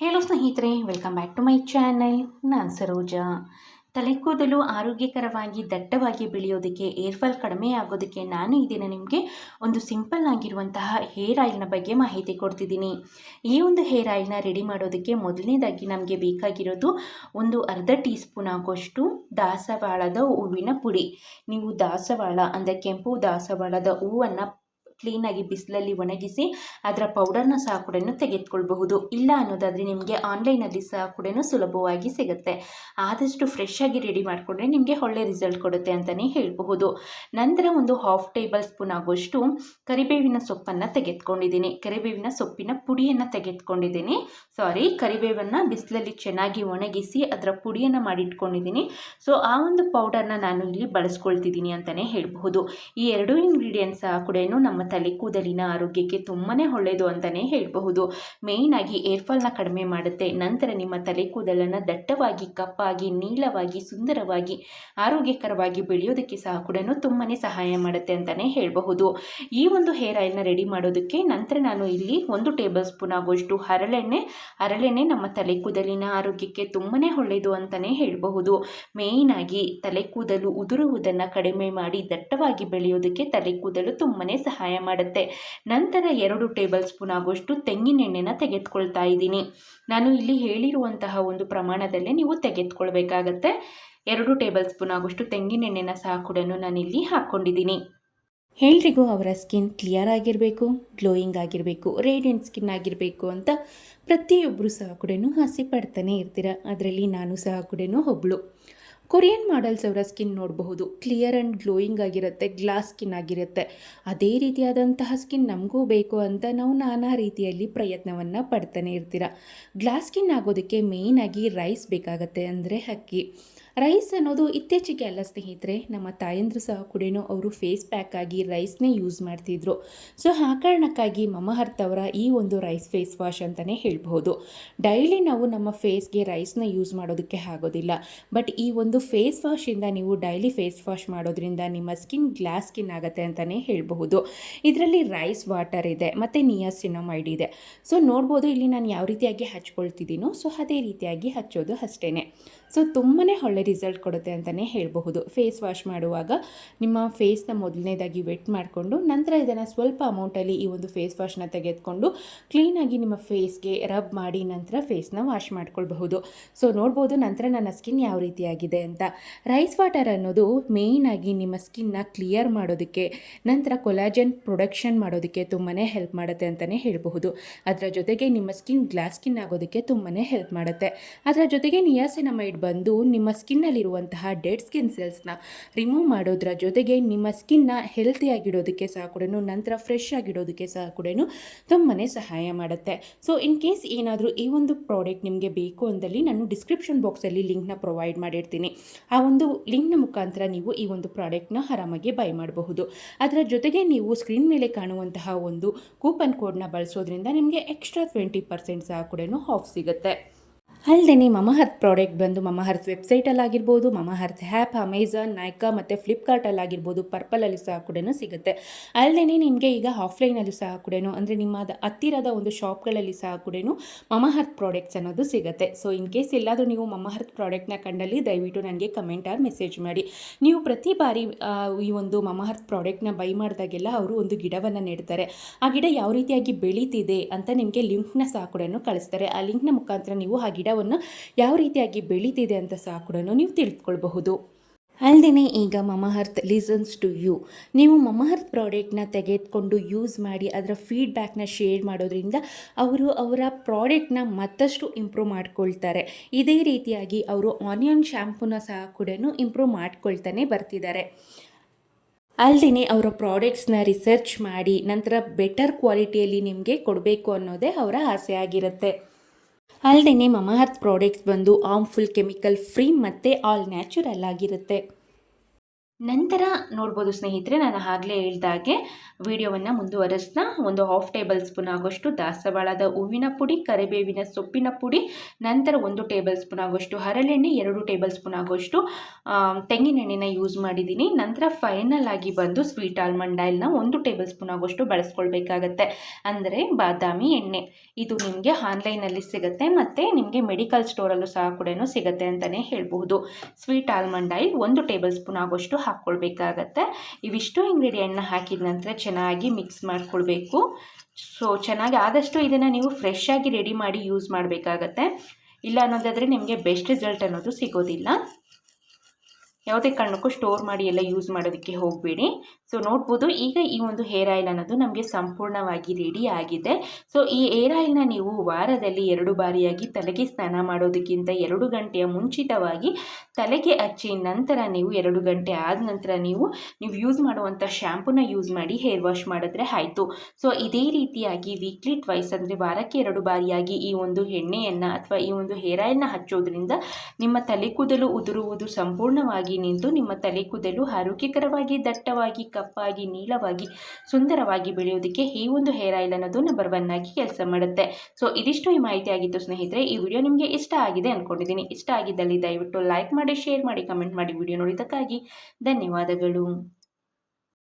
ಹೇಳೋ ಸ್ನೇಹಿತರೆ welcome back to my channel ನಾನು ಸರೋಜಾ. ತಲೆ ಕೂದಲು ಆರೋಗ್ಯಕರವಾಗಿ ದಟ್ಟವಾಗಿ ಬೆಳೆಯೋದಕ್ಕೆ ಏರ್ ಫಾಲ್ ಕಡಿಮೆ ಆಗೋದಕ್ಕೆ ನಾನು ಈ ನಿಮಗೆ ಒಂದು ಸಿಂಪಲ್ ಆಗಿರುವಂತಹ ಹೇರ್ ಆಯಿಲ್ನ ಬಗ್ಗೆ ಮಾಹಿತಿ ಕೊಡ್ತಿದ್ದೀನಿ. ಈ ಒಂದು ಹೇರ್ ಆಯಿಲ್ನ ರೆಡಿ ಮಾಡೋದಕ್ಕೆ ಮೊದಲನೇದಾಗಿ ನಮಗೆ ಬೇಕಾಗಿರೋದು ಒಂದು ಅರ್ಧ ಟೀ ಸ್ಪೂನ್ ಆಗೋಷ್ಟು ದಾಸವಾಳದ ಹೂವಿನ ಪುಡಿ. ನೀವು ದಾಸವಾಳ ಅಂದರೆ ಕೆಂಪು ದಾಸವಾಳದ ಹೂವನ್ನು ಕ್ಲೀನಾಗಿ ಬಿಸಿಲಲ್ಲಿ ಒಣಗಿಸಿ ಅದರ ಪೌಡರ್ನ ಸಹ ಕೂಡ ತೆಗೆದುಕೊಳ್ಬಹುದು. ಇಲ್ಲ ಅನ್ನೋದಾದರೆ ನಿಮಗೆ ಆನ್ಲೈನಲ್ಲಿ ಸಹ ಕೂಡ ಸುಲಭವಾಗಿ ಸಿಗುತ್ತೆ. ಆದಷ್ಟು ಫ್ರೆಶ್ ಆಗಿ ರೆಡಿ ಮಾಡಿಕೊಂಡ್ರೆ ನಿಮಗೆ ಒಳ್ಳೆ ರಿಸಲ್ಟ್ ಕೊಡುತ್ತೆ ಅಂತಲೇ ಹೇಳಬಹುದು. ನಂತರ ಒಂದು ಹಾಫ್ ಟೇಬಲ್ ಸ್ಪೂನ್ ಆಗುವಷ್ಟು ಕರಿಬೇವಿನ ಸೊಪ್ಪನ್ನು ತೆಗೆದುಕೊಂಡಿದ್ದೀನಿ. ಕರಿಬೇವಿನ ಸೊಪ್ಪಿನ ಪುಡಿಯನ್ನು ತೆಗೆದುಕೊಂಡಿದ್ದೀನಿ. ಸಾರಿ ಕರಿಬೇವನ್ನು ಬಿಸಿಲಲ್ಲಿ ಚೆನ್ನಾಗಿ ಒಣಗಿಸಿ ಅದರ ಪುಡಿಯನ್ನು ಮಾಡಿಟ್ಕೊಂಡಿದ್ದೀನಿ. ಸೊ ಆ ಒಂದು ಪೌಡರ್ನ ನಾನು ಇಲ್ಲಿ ಬಳಸ್ಕೊಳ್ತಿದ್ದೀನಿ ಅಂತಲೇ ಹೇಳಬಹುದು. ಈ ಎರಡು ಇಂಗ್ರೀಡಿಯೆಂಟ್ಸ್ ಸಹ ಕೂಡ ನಮ್ಮ ತಲೆ ಕೂದಲಿನ ಆರೋಗ್ಯಕ್ಕೆ ತುಂಬಾ ಒಳ್ಳೆಯದು ಅಂತಲೇ ಹೇಳಬಹುದು. ಮೇಯ್ನಾಗಿ ಏರ್ಫಾಲ್ನ ಕಡಿಮೆ ಮಾಡುತ್ತೆ. ನಂತರ ನಿಮ್ಮ ತಲೆ ಕೂದಲನ್ನು ದಟ್ಟವಾಗಿ, ಕಪ್ಪಾಗಿ, ನೀಳವಾಗಿ, ಸುಂದರವಾಗಿ, ಆರೋಗ್ಯಕರವಾಗಿ ಬೆಳೆಯೋದಕ್ಕೆ ಸಹ ಕೂಡ ತುಂಬಾ ಸಹಾಯ ಮಾಡುತ್ತೆ ಅಂತಲೇ ಹೇಳಬಹುದು. ಈ ಒಂದು ಹೇರ್ ಆಯಿಲ್ನ ರೆಡಿ ಮಾಡೋದಕ್ಕೆ ನಂತರ ನಾನು ಇಲ್ಲಿ ಒಂದು ಟೇಬಲ್ ಸ್ಪೂನ್ ಆಗುವಷ್ಟು ಹರಳೆಣ್ಣೆ ಹರಳೆಣ್ಣೆ ನಮ್ಮ ತಲೆ ಕೂದಲಿನ ಆರೋಗ್ಯಕ್ಕೆ ತುಂಬಾ ಒಳ್ಳೆಯದು ಅಂತಲೇ ಹೇಳಬಹುದು. ಮೇಯ್ನಾಗಿ ತಲೆ ಕೂದಲು ಉದುರುವುದನ್ನು ಕಡಿಮೆ ಮಾಡಿ ದಟ್ಟವಾಗಿ ಬೆಳೆಯೋದಕ್ಕೆ ತಲೆ ಕೂದಲು ತುಂಬಾ ಸಹಾಯ ಮಾಡುತ್ತೆ. ನಂತರ ಎರಡು ಟೇಬಲ್ ಸ್ಪೂನ್ ಆಗುವಷ್ಟು ತೆಂಗಿನೆಣ್ಣೆನ ತೆಗೆದುಕೊಳ್ತಾ ಇದ್ದೀನಿ. ನಾನು ಇಲ್ಲಿ ಹೇಳಿರುವಂತಹ ಒಂದು ಪ್ರಮಾಣದಲ್ಲೇ ನೀವು ತೆಗೆದುಕೊಳ್ಬೇಕಾಗತ್ತೆ. ಎರಡು ಟೇಬಲ್ ಸ್ಪೂನ್ ಆಗುವಷ್ಟು ತೆಂಗಿನೆಣ್ಣೆನ ಸಹ ಕೂಡ ನಾನಿಲ್ಲಿ ಹಾಕ್ಕೊಂಡಿದ್ದೀನಿ ಎಲ್ರಿಗೂ ಅವರ ಸ್ಕಿನ್ ಕ್ಲಿಯರ್ ಆಗಿರಬೇಕು, ಗ್ಲೋಯಿಂಗ್ ಆಗಿರಬೇಕು, ರೇಡಿಯಂಟ್ ಸ್ಕಿನ್ ಆಗಿರಬೇಕು ಅಂತ ಪ್ರತಿಯೊಬ್ಬರು ಸಹ ಕೂಡ ಆಸೆ ಪಡ್ತಾನೆ ಇರ್ತೀರ. ಅದರಲ್ಲಿ ನಾನು ಸಹ ಕೂಡ ಒಬ್ಬಳು ಕೊರಿಯನ್ ಮಾಡಲ್ಸ್ ಅವರ ಸ್ಕಿನ್ ನೋಡಬಹುದು. ಕ್ಲಿಯರ್ ಆ್ಯಂಡ್ ಗ್ಲೋಯಿಂಗ್ ಆಗಿರುತ್ತೆ, ಗ್ಲಾಸ್ ಸ್ಕಿನ್ ಆಗಿರುತ್ತೆ. ಅದೇ ರೀತಿಯಾದಂತಹ ಸ್ಕಿನ್ ನಮಗೂ ಬೇಕು ಅಂತ ನಾವು ನಾನಾ ರೀತಿಯಲ್ಲಿ ಪ್ರಯತ್ನವನ್ನು ಪಡ್ತಾನೆ ಇರ್ತೀರ. ಗ್ಲಾಸ್ ಸ್ಕಿನ್ ಆಗೋದಕ್ಕೆ ಮೇಯ್ನಾಗಿ ರೈಸ್ ಬೇಕಾಗತ್ತೆ ಅಂದರೆ ಅಕ್ಕಿ. ರೈಸ್ ಅನ್ನೋದು ಇತ್ತೀಚೆಗೆ ಅಲ್ಲ ಸ್ನೇಹಿತರೆ, ನಮ್ಮ ತಾಯಂದ್ರು ಸಹ ಕೂಡ ಅವರು ಫೇಸ್ ಪ್ಯಾಕ್ ಆಗಿ ರೈಸ್ನೇ ಯೂಸ್ ಮಾಡ್ತಿದ್ರು. ಸೊ ಆ ಕಾರಣಕ್ಕಾಗಿ ಮಮಹರ್ತ್ ಅವರ ಈ ಒಂದು ರೈಸ್ ಫೇಸ್ ವಾಶ್ ಅಂತಲೇ ಹೇಳ್ಬೋದು ಡೈಲಿ ನಾವು ನಮ್ಮ ಫೇಸ್ಗೆ ರೈಸ್ನ ಯೂಸ್ ಮಾಡೋದಕ್ಕೆ ಆಗೋದಿಲ್ಲ. ಬಟ್ ಈ ಒಂದು ಫೇಸ್ ವಾಶಿಂದ ನೀವು ಡೈಲಿ ಫೇಸ್ ವಾಶ್ ಮಾಡೋದ್ರಿಂದ ನಿಮ್ಮ ಸ್ಕಿನ್ ಗ್ಲಾಸ್ ಸ್ಕಿನ್ ಆಗುತ್ತೆ ಅಂತಲೇ ಹೇಳಬಹುದು. ಇದರಲ್ಲಿ ರೈಸ್ ವಾಟರ್ ಇದೆ, ಮತ್ತು ನಿಯಾಸಿನಮೈಡ್ ಇದೆ. ಸೊ ನೋಡ್ಬೋದು ಇಲ್ಲಿ ನಾನು ಯಾವ ರೀತಿಯಾಗಿ ಹಚ್ಕೊಳ್ತಿದ್ದೀನೋ ಸೊ ಅದೇ ರೀತಿಯಾಗಿ ಹಚ್ಚೋದು ಅಷ್ಟೇ ಸೊ ತುಂಬಾ ಒಳ್ಳೆ ರಿಸಲ್ಟ್ ಕೊಡುತ್ತೆ ಅಂತಲೇ ಹೇಳಬಹುದು. ಫೇಸ್ ವಾಶ್ ಮಾಡುವಾಗ ನಿಮ್ಮ ಫೇಸ್ನ ಮೊದಲನೇದಾಗಿ ವೆಟ್ ಮಾಡಿಕೊಂಡು ನಂತರ ಇದನ್ನು ಸ್ವಲ್ಪ ಅಮೌಂಟಲ್ಲಿ ಈ ಒಂದು ಫೇಸ್ ವಾಶ್ನ ತೆಗೆದುಕೊಂಡು ಕ್ಲೀನಾಗಿ ನಿಮ್ಮ ಫೇಸ್ಗೆ ರಬ್ ಮಾಡಿ ನಂತರ ಫೇಸ್ನ ವಾಶ್ ಮಾಡ್ಕೊಳ್ಬಹುದು. ಸೊ ನೋಡ್ಬೋದು ನಂತರ ನನ್ನ ಸ್ಕಿನ್ ಯಾವ ರೀತಿಯಾಗಿದೆ ಅಂತ. ರೈಸ್ ವಾಟರ್ ಅನ್ನೋದು ಮೇಯ್ನಾಗಿ ನಿಮ್ಮ ಸ್ಕಿನ್ನ ಕ್ಲಿಯರ್ ಮಾಡೋದಕ್ಕೆ, ನಂತರ ಕೊಲಾಜನ್ ಪ್ರೊಡಕ್ಷನ್ ಮಾಡೋದಕ್ಕೆ ತುಂಬಾ ಹೆಲ್ಪ್ ಮಾಡುತ್ತೆ ಅಂತಲೇ ಹೇಳಬಹುದು. ಅದರ ಜೊತೆಗೆ ನಿಮ್ಮ ಸ್ಕಿನ್ ಗ್ಲಾಸ್ ಸ್ಕಿನ್ ಆಗೋದಕ್ಕೆ ತುಂಬಾ ಹೆಲ್ಪ್ ಮಾಡುತ್ತೆ. ಅದರ ಜೊತೆಗೆ ನಿಯಾಸಿನಮೈಡ್ ಬಂದು ನಿಮ್ಮ ಸ್ಕಿನ್ನಲ್ಲಿರುವಂತಹ ಡೆಡ್ ಸ್ಕಿನ್ ಸೆಲ್ಸ್ನ ರಿಮೂವ್ ಮಾಡೋದ್ರ ಜೊತೆಗೆ ನಿಮ್ಮ ಸ್ಕಿನ್ನ ಹೆಲ್ತಿಯಾಗಿಡೋದಕ್ಕೆ ಸಹ ಕೂಡ ನಂತರ ಫ್ರೆಶ್ ಆಗಿಡೋದಕ್ಕೆ ಸಹ ಕೂಡ ತುಂಬಾ ಸಹಾಯ ಮಾಡುತ್ತೆ. ಸೊ ಇನ್ ಕೇಸ್ ಏನಾದರೂ ಈ ಒಂದು ಪ್ರಾಡಕ್ಟ್ ನಿಮಗೆ ಬೇಕು ಅಂದಲ್ಲಿ ನಾನು ಡಿಸ್ಕ್ರಿಪ್ಷನ್ ಬಾಕ್ಸಲ್ಲಿ ಲಿಂಕ್ನ ಪ್ರೊವೈಡ್ ಮಾಡಿರ್ತೀನಿ. ಆ ಒಂದು ಲಿಂಕ್ನ ಮುಖಾಂತರ ನೀವು ಈ ಒಂದು ಪ್ರಾಡಕ್ಟ್ನ ಆರಾಮಾಗಿ ಬೈ ಮಾಡಬಹುದು. ಅದರ ಜೊತೆಗೆ ನೀವು ಸ್ಕ್ರೀನ್ ಮೇಲೆ ಕಾಣುವಂತಹ ಒಂದು ಕೂಪನ್ ಕೋಡ್ನ ಬಳಸೋದ್ರಿಂದ ನಿಮಗೆ ಎಕ್ಸ್ಟ್ರಾ ಟ್ವೆಂಟಿ ಪರ್ಸೆಂಟ್ ಸಹ ಕೂಡ ಆಫ್ ಸಿಗುತ್ತೆ. ಅಲ್ಲದೆ ಮಮಹರ್ತ್ ಪ್ರಾಡಕ್ಟ್ ಬಂದು ಮಮಹರ್ತ್ ವೆಬ್ಸೈಟಲ್ಲಾಗಿರ್ಬೋದು ಮಮಹರ್ತ್ ಆ್ಯಪ್ ಅಮೆಝಾನ್ ನೈಕಾ ಮತ್ತು ಫ್ಲಿಪ್ಕಾರ್ಟಲ್ಲಾಗಿರ್ಬೋದು ಪರ್ಪಲಲ್ಲಿ ಸಹ ಕೂಡ ಸಿಗುತ್ತೆ. ಅಲ್ಲದೆ ನಿಮಗೆ ಈಗ ಆಫ್ಲೈನಲ್ಲಿ ಸಹ ಕೂಡ ಅಂದರೆ ನಿಮ್ಮ ಹತ್ತಿರದ ಒಂದು ಶಾಪ್ಗಳಲ್ಲಿ ಸಹ ಕೂಡ ಮಮಹರ್ತ್ ಪ್ರಾಡಕ್ಟ್ಸ್ ಅನ್ನೋದು ಸಿಗುತ್ತೆ. ಸೊ ಇನ್ ಕೇಸ್ ಎಲ್ಲಾದರೂ ನೀವು ಮಮಹರ್ತ್ ಪ್ರಾಡಕ್ಟ್ನ ಕಂಡಲ್ಲಿ ದಯವಿಟ್ಟು ನನಗೆ ಕಮೆಂಟ್ ಆರ್ ಮೆಸೇಜ್ ಮಾಡಿ. ನೀವು ಪ್ರತಿ ಬಾರಿ ಈ ಒಂದು ಮಮಹರ್ತ್ ಪ್ರಾಡಕ್ಟ್ನ ಬೈ ಮಾಡಿದಾಗೆಲ್ಲ ಅವರು ಒಂದು ಗಿಡವನ್ನು ನೆಡ್ತಾರೆ. ಆ ಗಿಡ ಯಾವ ರೀತಿಯಾಗಿ ಬೆಳೀತಿದೆ ಅಂತ ನಿಮಗೆ ಲಿಂಕ್ನ ಸಹ ಕೂಡ ಕಳಿಸ್ತಾರೆ. ಆ ಲಿಂಕ್ನ ಮುಖಾಂತರ ನೀವು ಆ ಗಿಡ ಗಿಡವನ್ನು ಯಾವ ರೀತಿಯಾಗಿ ಬೆಳೀತಿದೆ ಅಂತ ಸಹ ಕೂಡ ನೀವು ತಿಳ್ಕೊಳ್ಬಹುದು. ಅಲ್ಲದೆ ಈಗ ಮಮಹರ್ತ್ ಲಿಸನ್ಸ್ ಟು ಯು. ನೀವು ಮಮಹರ್ತ್ ಪ್ರಾಡಕ್ಟ್ನ ತೆಗೆದುಕೊಂಡು ಯೂಸ್ ಮಾಡಿ ಅದರ ಫೀಡ್ಬ್ಯಾಕ್ನ ಶೇರ್ ಮಾಡೋದ್ರಿಂದ ಅವರು ಅವರ ಪ್ರಾಡಕ್ಟ್ನ ಮತ್ತಷ್ಟು ಇಂಪ್ರೂವ್ ಮಾಡ್ಕೊಳ್ತಾರೆ. ಇದೇ ರೀತಿಯಾಗಿ ಅವರು ಆನಿಯನ್ ಶ್ಯಾಂಪೂನ ಸಹ ಕೂಡ ಇಂಪ್ರೂವ್ ಮಾಡ್ಕೊಳ್ತಾನೆ ಬರ್ತಿದ್ದಾರೆ. ಅಲ್ಲದೆ ಅವರ ಪ್ರಾಡಕ್ಟ್ಸ್ನ ರಿಸರ್ಚ್ ಮಾಡಿ ನಂತರ ಬೆಟರ್ ಕ್ವಾಲಿಟಿಯಲ್ಲಿ ನಿಮಗೆ ಕೊಡಬೇಕು ಅನ್ನೋದೇ ಅವರ ಆಸೆ ಆಗಿರುತ್ತೆ. ಅಲ್ಲದೆ ಮಮಹರ್ತ್ ಪ್ರಾಡಕ್ಟ್ಸ್ ಬಂದು ಆರ್ಮ್ಫುಲ್ ಕೆಮಿಕಲ್ ಫ್ರೀ ಮತ್ತು ಆಲ್ ನ್ಯಾಚುರಲ್ ಆಗಿರುತ್ತೆ. ನಂತರ ನೋಡ್ಬೋದು ಸ್ನೇಹಿತರೆ, ನಾನು ಆಗಲೇ ಹೇಳ್ದಾಗೆ ವಿಡಿಯೋವನ್ನು ಮುಂದುವರೆಸ್ನ ಒಂದು ಹಾಫ್ ಟೇಬಲ್ ಸ್ಪೂನ್ ಆಗೋಷ್ಟು ದಾಸವಾಳದ ಹೂವಿನ ಪುಡಿ, ಕರಿಬೇವಿನ ಸೊಪ್ಪಿನ ಪುಡಿ, ನಂತರ ಒಂದು ಟೇಬಲ್ ಸ್ಪೂನ್ ಆಗೋಷ್ಟು ಹರಳೆಣ್ಣೆ, ಎರಡು ಟೇಬಲ್ ಸ್ಪೂನ್ ಆಗೋಷ್ಟು ತೆಂಗಿನ ಎಣ್ಣೆನ ಯೂಸ್ ಮಾಡಿದ್ದೀನಿ ನಂತರ ಫೈನಲ್ ಆಗಿ ಬಂದು ಸ್ವೀಟ್ ಆಲ್ಮಂಡ್ ಆಯಿಲ್ನ ಒಂದು ಟೇಬಲ್ ಸ್ಪೂನ್ ಆಗೋಷ್ಟು ಬಳಸ್ಕೊಳ್ಬೇಕಾಗತ್ತೆ. ಅಂದರೆ ಬಾದಾಮಿ ಎಣ್ಣೆ. ಇದು ನಿಮಗೆ ಆನ್ಲೈನಲ್ಲಿ ಸಿಗುತ್ತೆ ಮತ್ತು ನಿಮಗೆ ಮೆಡಿಕಲ್ ಸ್ಟೋರಲ್ಲೂ ಸಹ ಕೂಡ ಸಿಗುತ್ತೆ ಅಂತಲೇ ಹೇಳ್ಬೋದು ಸ್ವೀಟ್ ಆಲ್ಮಂಡ್ ಆಯಿಲ್ ಒಂದು ಟೇಬಲ್ ಸ್ಪೂನ್ ಆಗೋಷ್ಟು ಹಾಕ್ಕೊಳ್ಬೇಕಾಗತ್ತೆ. ಇವಿಷ್ಟು ಇಂಗ್ರೀಡಿಯೆಂಟ್ನ ಹಾಕಿದ ನಂತರ ಚೆನ್ನಾಗಿ ಮಿಕ್ಸ್ ಮಾಡಿಕೊಳ್ಬೇಕು. ಸೊ ಚೆನ್ನಾಗಿ ಆದಷ್ಟು ಇದನ್ನು ನೀವು ಫ್ರೆಶ್ ಆಗಿ ರೆಡಿ ಮಾಡಿ ಯೂಸ್ ಮಾಡಬೇಕಾಗತ್ತೆ. ಇಲ್ಲ ಅನ್ನೋದಾದರೆ ನಿಮಗೆ ಬೆಸ್ಟ್ ರಿಸಲ್ಟ್ ಅನ್ನೋದು ಸಿಗೋದಿಲ್ಲ. ಯಾವುದೇ ಕಾರಣಕ್ಕೂ ಸ್ಟೋರ್ ಮಾಡಿ ಎಲ್ಲ ಯೂಸ್ ಮಾಡೋದಕ್ಕೆ ಹೋಗಬೇಡಿ. ಸೊ ನೋಡ್ಬೋದು ಈಗ ಈ ಒಂದು ಹೇರ್ ಆಯಿಲ್ ಅನ್ನೋದು ನಮಗೆ ಸಂಪೂರ್ಣವಾಗಿ ರೆಡಿ ಆಗಿದೆ. ಸೊ ಈ ಹೇರ್ ಆಯಿಲ್ನ ನೀವು ವಾರದಲ್ಲಿ ಎರಡು ಬಾರಿಯಾಗಿ ತಲೆಗೆ ಸ್ನಾನ ಮಾಡೋದಕ್ಕಿಂತ ಎರಡು ಗಂಟೆಯ ಮುಂಚಿತವಾಗಿ ತಲೆಗೆ ಹಚ್ಚಿ ನಂತರ ನೀವು ಎರಡು ಗಂಟೆ ಆದ ನಂತರ ನೀವು ನೀವು ಯೂಸ್ ಮಾಡುವಂಥ ಶ್ಯಾಂಪೂನ ಯೂಸ್ ಮಾಡಿ ಹೇರ್ ವಾಶ್ ಮಾಡಿದ್ರೆ ಆಯಿತು. ಸೊ ಇದೇ ರೀತಿಯಾಗಿ ವೀಕ್ಲಿ ಟ್ವೈಸ್ ಅಂದರೆ ವಾರಕ್ಕೆ ಎರಡು ಬಾರಿಯಾಗಿ ಈ ಒಂದು ಎಣ್ಣೆಯನ್ನು ಅಥವಾ ಈ ಒಂದು ಹೇರ್ ಆಯಿಲ್ನ ಹಚ್ಚೋದ್ರಿಂದ ನಿಮ್ಮ ತಲೆ ಕೂದಲು ಉದುರುವುದು ಸಂಪೂರ್ಣವಾಗಿ ನಿಂತು ನಿಮ್ಮ ತಲೆ ಕೂದಲು ಆರೋಗ್ಯಕರವಾಗಿ, ದಟ್ಟವಾಗಿ, ಕಪ್ಪಾಗಿ ನೀಳವಾಗಿ ಸುಂದರವಾಗಿ ಬೆಳೆಯೋದಕ್ಕೆ ಈ ಒಂದು ಹೇರ್ ಆಯಿಲ್ ಅನ್ನೋದು ನಂಬರ್ ಒನ್ ಆಗಿ ಕೆಲಸ ಮಾಡುತ್ತೆ. ಸೊ ಇದಿಷ್ಟು ಈ ಮಾಹಿತಿ ಆಗಿತ್ತು ಸ್ನೇಹಿತರೆ. ಈ ವಿಡಿಯೋ ನಿಮಗೆ ಇಷ್ಟ ಆಗಿದೆ ಅಂದ್ಕೊಂಡಿದ್ದೀನಿ ಇಷ್ಟ ಆಗಿದ್ದಲ್ಲಿ ದಯವಿಟ್ಟು ಲೈಕ್ ಮಾಡಿ ಶೇರ್ ಮಾಡಿ ಕಮೆಂಟ್ ಮಾಡಿ ವಿಡಿಯೋ ನೋಡಿದ್ದಕ್ಕಾಗಿ ಧನ್ಯವಾದಗಳು.